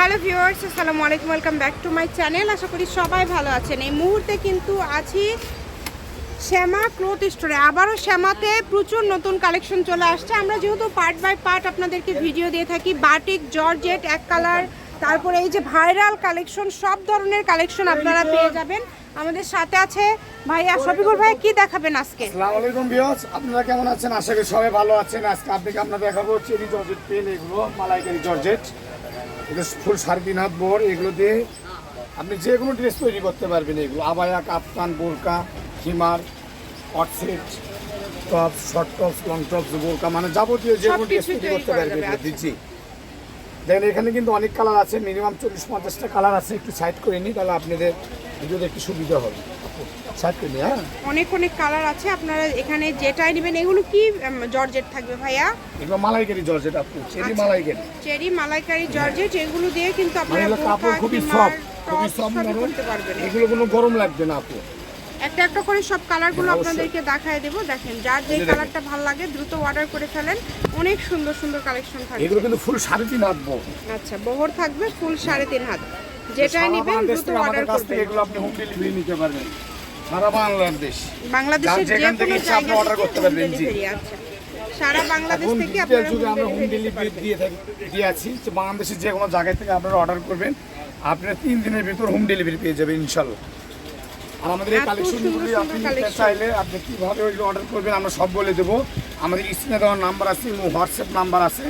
Hello viewers, আসসালামু আলাইকুম, welcome back to my channel. আশা করি সবাই ভালো আছেন। এই মুহূর্তে কিন্তু আছি শ্যামা ক্লোথ স্টোরে। আবারও শ্যামাতে প্রচুর নতুন কালেকশন চলে আসছে। আমরা যেহেতু পার্ট বাই পার্ট আপনাদেরকে ভিডিও দিয়ে থাকি, বাটিক, জর্জেট, এক কালার, তারপরে এই যে ভাইরাল কালেকশন, সব ধরনের কালেকশন আপনারা পেয়ে যাবেন। আমাদের সাথে আছে ভাইয়া শফিকুল ভাই, কি দেখাবেন আজকে? আসসালামু আলাইকুম ভিউয়ার্স, আপনারা কেমন আছেন? আশা করি সবাই ভালো আছেন। আজকে আপনাকে আমরা দেখাবো চেরি জর্জেট পেন, এগুলো, মালাইকারি জর্জেট। এটা ফুল সার্কিন হাত বোর এগুলো দিয়ে আপনি যে কোনো ড্রেস তৈরি করতে পারবেন এগুলো আবায়া কাপ্তান বোরকা হিমার হটসেট top short tops long tops বোরকা মানে যাবতীয় যে কোনো ড্রেস তৈরি করতে পারবেন। দিচ্ছি দেখেন এখানে কিন্তু অনেক কালার আছে মিনিমাম চল্লিশ পঞ্চাশটা কালার আছে একটু সাইড করে নিই তাহলে আপনাদের ভিডিওতে একটু সুবিধা হবে। সাইড হ্যাঁ? অনেক অনেক কালার আছে। আপনারা এখানে যেটাই নেবেন এগুলো কি জর্জেট থাকবে ভাইয়া? এগুলো মালাইকারি জর্জেট আপনি চেরি আচ্ছা। মালাইকারি। চেরি মালাইকারি জর্জেট এগুলো দিয়ে কিন্তু আপনারা কাপড় খুবই সফট খুবই সফট করতে পারবেন। এগুলো কোনো গরম লাগবে না আপু। একটা একটা করে সব কালারগুলো আপনাদেরকে দেখায় দেবো। দেখেন যার যে। কালারটা ভালো লাগে দ্রুত অর্ডার করে ফেলেন। অনেক সুন্দর সুন্দর কালেকশন থাকবে। এগুলো কিন্তু ফুল সাড়ে তিন হাত আচ্ছা বহর থাকবে ফুল সাড়ে তিন হাত। যেটাই নেবেন দ্রুত অর্ডার আমাদের কাছ থেকে করবেন এগুলো আপনি হোম ডেলিভারি নিতে পারবেন। সারা বাংলাদেশ। বাংলাদেশের যে যেখান থেকে আপনি থেকে করতে পারবেন, জি। আচ্ছা। সারা বাংলাদেশ থেকে আপনারা home আমরা হোম ডেলিভারি দিয়ে থাকি দিয়ে আছি যে বাংলাদেশের যে কোনো জায়গা থেকে আপনারা অর্ডার করবেন। আপনারা তিন দিনের ভিতর হোম ডেলিভারি পেয়ে যাবেন ইনশাল্লাহ। আর আমাদের এই কালেকশনগুলি আপনি নিতে চাইলে আপনি কীভাবে ওইগুলো অর্ডার করবেন আমরা সব বলে দেবো। আমাদের স্ক্রিনে দেওয়ার নাম্বার আছে হোয়াটসঅ্যাপ নাম্বার আছে।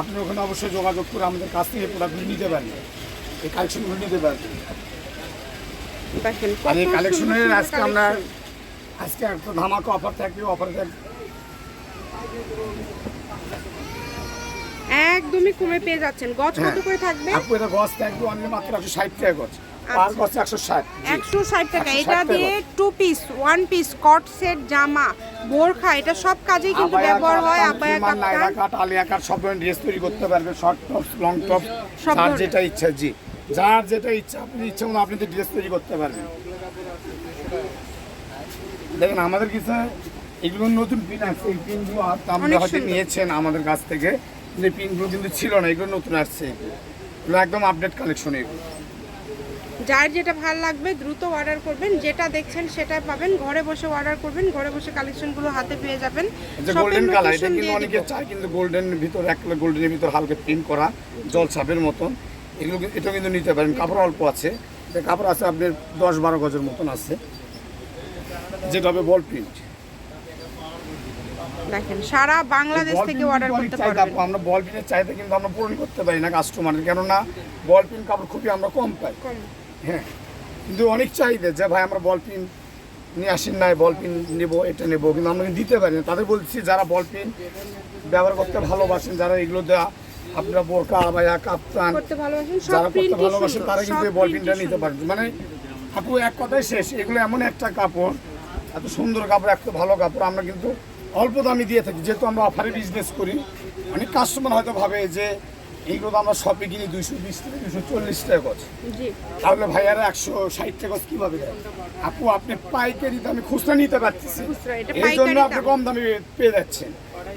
আপনি ওখানে অবশ্যই যোগাযোগ করে আমাদের কাছ থেকে প্রোডাক্টগুলি নিতে পারবেন এই কালেকশনগুলো নিতে পারবেন আর এই কালেকশনের আজকে আমরা আজকে একটা ধামাকা অফার থাকবে অফার থাকবে একদমই কমে পেয়ে যাচ্ছেন। গছ কত হ্যাঁ। করে থাকবে? আপু এটা গছ থাকবে অনলি মাত্র একশো ষাট টাকা গছ। পার আচ্ছা। গছ একশো ষাট একশো ষাট টাকা। এটা দিয়ে টু পিস ওয়ান পিস কট সেট জামা বোরখা এটা সব কাজেই কিন্তু ব্যবহার হয় আবায়া নাইরা কাপ্তান কাট আলিয়া কাট সব ধরনের ড্রেস তৈরি করতে পারবে শর্ট টপ লং টপ সব যেটা ইচ্ছা জি। যার যেটা ইচ্ছা আপনি ইচ্ছা মতো আপনি ড্রেস তৈরি করতে পারবেন। দেখেন আমাদের কিছু এগুলো নতুন পিন আছে এই পিনগুলো আপনারা হয়তো নিয়েছেন আমাদের কাছ থেকে এই পিনগুলো কিন্তু ছিল না এগুলো নতুন আসছে। এগুলো একদম আপডেট কালেকশন এগুলো যার যেটা ভালো লাগবে দ্রুত অর্ডার করবেন। যেটা দেখছেন সেটা পাবেন। ঘরে বসে অর্ডার করবেন। ঘরে বসে কালেকশনগুলো হাতে পেয়ে যাবেন। যে গোল্ডেন কালার এটা কিন্তু অনেকে চায় কিন্তু গোল্ডেন ভিতর এক গোল্ডেনের ভিতর হালকা প্রিন্ট করা জল ছাপের মতন। এগুলো এটা কিন্তু নিতে পারেন। কাপড় অল্প আছে। কাপড় আছে আপনার দশ বারো গজের মতন আছে। যেটা হবে বল প্রিন্ট দেখেন সারা বাংলাদেশ থেকে অর্ডার করতে পারবেন। আমরা বল প্রিন্টের চাহিদা কিন্তু আমরা পূরণ করতে পারি না কাস্টমারের কেননা বল কাপড় খুবই আমরা কম পাই। হ্যাঁ। কিন্তু অনেক চাহিদা যে ভাই আমরা বল পিন নিয়ে আসেন নাই বল পিন নেব এটা নেব। কিন্তু আমরা দিতে পারি না। তাদের বলছি যারা বল পিন ব্যবহার করতে ভালোবাসেন যারা এগুলো দেওয়া আপনারা বোরকা আবায়া কাপ্তান যারা করতে ভালোবাসেন তারা কিন্তু এই বল পিনটা নিতে। পারেন। মানে আপু এক কথাই শেষ এগুলো এমন একটা কাপড় এত সুন্দর কাপড় এত ভালো কাপড় আমরা কিন্তু অল্প দামে দিয়ে থাকি। যেহেতু আমরা অফারে বিজনেস করি অনেক কাস্টমার হয়তো ভাবে যে এইগুলো তো আমরা শপে কিনি দুইশো বিশ থেকে দুইশো চল্লিশ টাকা জি। তাহলে ভাইয়ারা একশো ষাট টাকা কীভাবে দেয়? আপু আপনি পাইকারি দামে খুচরা নিতে পারতেছি এই জন্য আপনি কম দামে পেয়ে যাচ্ছেন।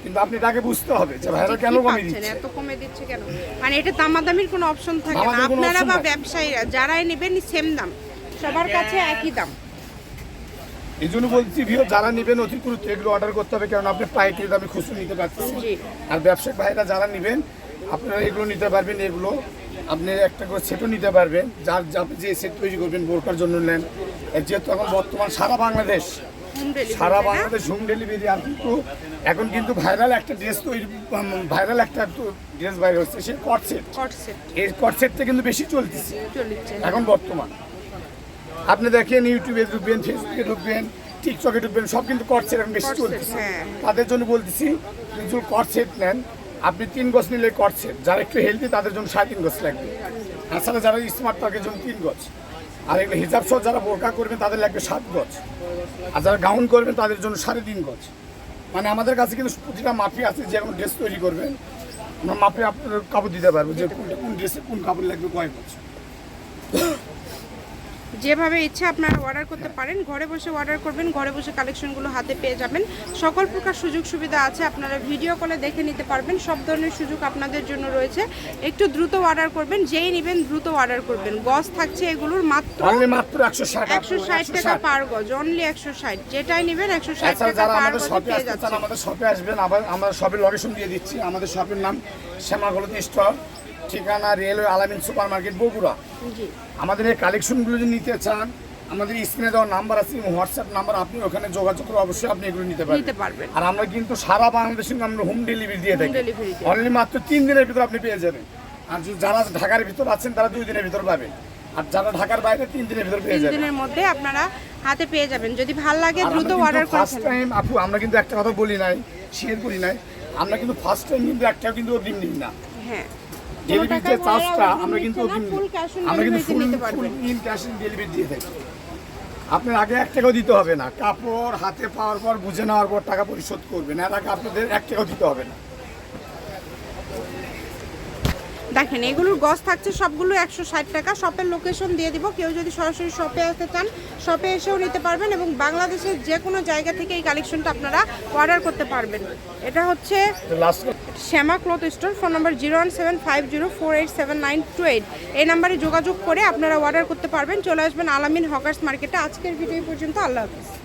কিন্তু আপনি তাকে বুঝতে হবে যে ভাইয়ারা কেন কমে? দিচ্ছে? এত কমে দিচ্ছে কেন? মানে এটা দামাদামির কোনো অপশন থাকে না। আপনারা বা। ব্যবসায়ীরা যারাই নেবেন সেম দাম। সবার কাছে একই দাম। এই জন্য বলছি ভিও যারা নেবেন অতি দ্রুত এগুলো অর্ডার করতে হবে কারণ আপনি পাইকারি দামে খুচরো নিতে পারছেন। আর ব্যবসায়িক ভাইরা যারা নেবেন আপনারা এগুলো নিতে পারবেন এগুলো। আপনি একটা করে সেটও নিতে পারবেন। যার যা যে সেট তৈরি করবেন বোরকার জন্য নেন। যেহেতু এখন বর্তমান সারা বাংলাদেশ সারা বাংলাদেশ হোম ডেলিভারি আর কিন্তু এখন কিন্তু ভাইরাল একটা ড্রেস তৈরি ভাইরাল একটা ড্রেস বাইরে হচ্ছে সে কট সেট কট সেট এই কট সেটটা কিন্তু বেশি চলতেছে। এখন বর্তমান। আপনি দেখেন ইউটিউবে ঢুকবেন ফেসবুকে ঢুকবেন টিকটকে ঢুকবেন সব কিন্তু কট সেট এখন বেশি চলতেছে। হ্যাঁ। তাদের জন্য বলতেছি যদি কট সেট নেন। আপনি তিন গজ নিলে কট সেট যারা একটু হেলদি তাদের জন্য সাড়ে তিন গজ লাগবে। তাছাড়া যারা স্মার্ট তাদের জন্য তিন গজ। আর এগুলো হিজাব সহ যারা বোরকা করবেন, তাদের লাগবে সাত গজ। আর যারা গাউন করবেন, তাদের জন্য সাড়ে তিন গজ। মানে আমাদের কাছে কিন্তু প্রতিটা মাপি আছে যে এখন ড্রেস তৈরি করবেন। আমরা মাপে আপনার কাপড় দিতে পারব যে কোন কোন ড্রেসে কোন কাপড় লাগবে কয় গজ। যেভাবে ইচ্ছা আপনারা অর্ডার করতে পারেন ঘরে বসে অর্ডার করবেন ঘরে বসে কালেকশনগুলো হাতে পেয়ে যাবেন। সকল প্রকার সুযোগ সুবিধা আছে আপনারা ভিডিও কলে দেখে নিতে পারবেন। সব ধরনের সুযোগ আপনাদের জন্য রয়েছে। একটু দ্রুত অর্ডার করবেন যেই নেবেন দ্রুত অর্ডার করবেন। গজ থাকছে এগুলোর মাত্র মাত্র একশো ষাট টাকা পার গজ অনলি একশো ষাট। যেটাই নেবেন একশো ষাট এছাড়া টাকা পার গজে পেয়ে আমাদের শপে আসবেন। আবার আমরা শপের লোকেশন দিয়ে দিচ্ছি। আমাদের শপের নাম শ্যামাগলতি স্টল ঠিকানা railway Alamin super market Bogura আমাদের এই কালেকশনগুলো যদি নিতে চান আমাদের স্ক্রিনে দেওয়া নাম্বার আছে হোয়াটসঅ্যাপ নাম্বার আপনি ওখানে যোগাযোগ করে অবশ্যই আপনি এগুলো নিতে পারবেন। আর আমরা কিন্তু সারা বাংলাদেশে আমরা হোম ডেলিভারি দিয়ে থাকি। অনলি মাত্র তিন দিনের ভিতরে আপনি পেয়ে যাবেন। আর যারা ঢাকার ভিতর আছেন তারা দুই দিনের ভিতর পাবেন। আর যারা ঢাকার বাইরে তিন দিনের ভিতর পেয়ে যাবেন। দিনের মধ্যে আপনারা হাতে পেয়ে যাবেন। যদি ভালো লাগে দ্রুত অর্ডার করে ফার্স্ট টাইম আপু আমরা কিন্তু একটা কথা বলি নাই শেয়ার করি নাই। আমরা কিন্তু ফার্স্ট টাইম কিন্তু একটাও কিন্তু অগ্রিম নিই না। হ্যাঁ। ডেলিভারি যে চার্জটা আমরা কিন্তু আমরা কিন্তু ফুল ইন ক্যাশ ডেলিভারি দিয়ে থাকি। আপনার আগে এক টাকাও দিতে হবে না। কাপড় হাতে পাওয়ার পর বুঝে নেওয়ার পর টাকা পরিশোধ করবেন। এর আগে আপনাদের এক টাকাও দিতে হবে না। দেখেন এগুলোর গজ থাকছে সবগুলো একশো ষাট টাকা। শপের লোকেশন দিয়ে দিব। কেউ যদি সরাসরি শপে আসতে চান শপে এসেও নিতে পারবেন এবং বাংলাদেশের যে কোনো জায়গা থেকে এই কালেকশনটা আপনারা অর্ডার করতে পারবেন। এটা হচ্ছে Shyama cloth store phone number zero one seven five zero four eight seven nine two eight এই নাম্বারে যোগাযোগ করে আপনারা অর্ডার করতে পারবেন। চলে আসবেন আলামিন হকার্স মার্কেটে। আজকের ভিডিও পর্যন্ত। আল্লাহ হাফিজ।